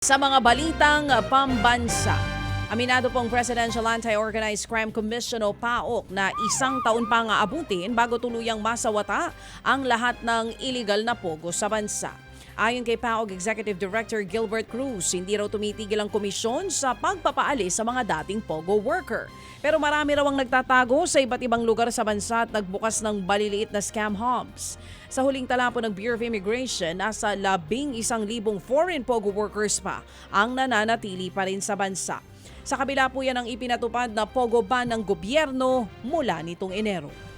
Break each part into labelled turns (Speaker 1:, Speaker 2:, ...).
Speaker 1: Sa mga balitang pambansa, aminado pong Presidential Anti-Organized Crime Commission o PAOK na isang taon pa nga abutin bago tuluyang masawata ang lahat ng illegal na pogo sa bansa. Ayon kay PAOK Executive Director Gilbert Cruz, hindi raw tumitigil ang komisyon sa pagpapaalis sa mga dating pogo worker. Pero marami raw ang nagtatago sa iba't ibang lugar sa bansa at nagbukas ng baliliit na scam hubs. Sa huling tala po ng Bureau of Immigration, nasa labing isang libong foreign pogo workers pa ang nananatili pa rin sa bansa. Sa kabila po yan ang ipinatupad na pogo ban ng gobyerno mula nitong Enero.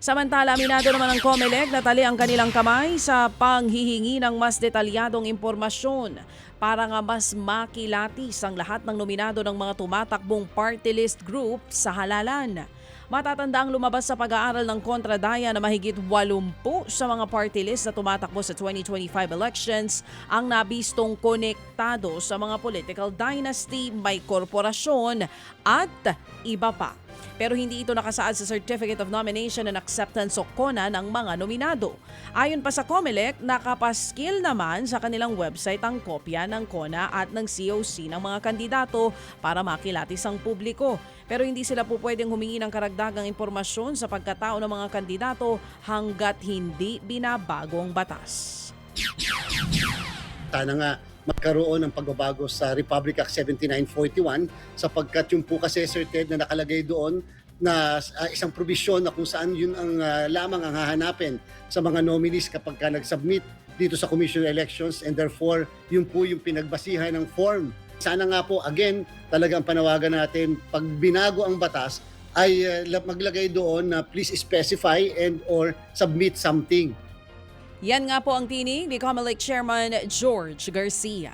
Speaker 1: Samantala, aminado naman ng COMELEC na tali ang kanilang kamay sa panghihingi ng mas detalyadong impormasyon para nga mas makilatis ang lahat ng nominado ng mga tumatakbong party list group sa halalan. Matatanda ang lumabas sa pag-aaral ng kontradaya na mahigit 80 sa mga party list na tumatakbo sa 2025 elections ang nabistong konektado sa mga political dynasty, may korporasyon at iba pa pero hindi ito nakasaad sa Certificate of Nomination and Acceptance o CONA ng mga nominado. Ayon pa sa COMELEC, nakapaskil naman sa kanilang website ang kopya ng CONA at ng COC ng mga kandidato para makilatis ang publiko. Pero hindi sila po pwedeng humingi ng karagdagang impormasyon sa pagkatao ng mga kandidato hanggat hindi binabago ang batas.
Speaker 2: sana nga magkaroon ng pagbabago sa Republic Act 7941 sapagkat yung po kasi Sir Ted na nakalagay doon na uh, isang probisyon na kung saan yun ang uh, lamang ang hahanapin sa mga nominees kapag ka nag-submit dito sa Commission on Elections and therefore yun po yung pinagbasihan ng form. Sana nga po again talagang panawagan natin pag binago ang batas ay uh, maglagay doon na please specify and or submit something
Speaker 1: Yan nga po ang tinig ni Comelec Chairman George Garcia.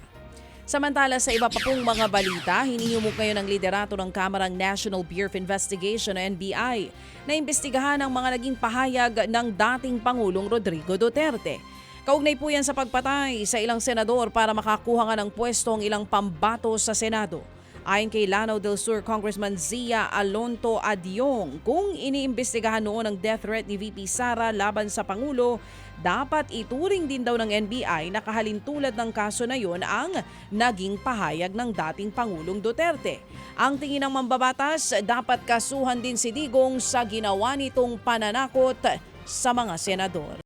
Speaker 1: Samantala sa iba pa pong mga balita, hinihimok ngayon ng liderato ng Kamarang National Bureau of Investigation o NBI na imbestigahan ang mga naging pahayag ng dating Pangulong Rodrigo Duterte. Kaugnay po yan sa pagpatay sa ilang senador para makakuha nga ng pwesto ang ilang pambato sa Senado. Ayon kay Lanao del Sur Congressman Zia Alonto Adyong, kung iniimbestigahan noon ang death threat ni VP Sara laban sa Pangulo, dapat ituring din daw ng NBI na kahalintulad ng kaso na yon ang naging pahayag ng dating Pangulong Duterte. Ang tingin ng mambabatas, dapat kasuhan din si Digong sa ginawa nitong pananakot sa mga senador.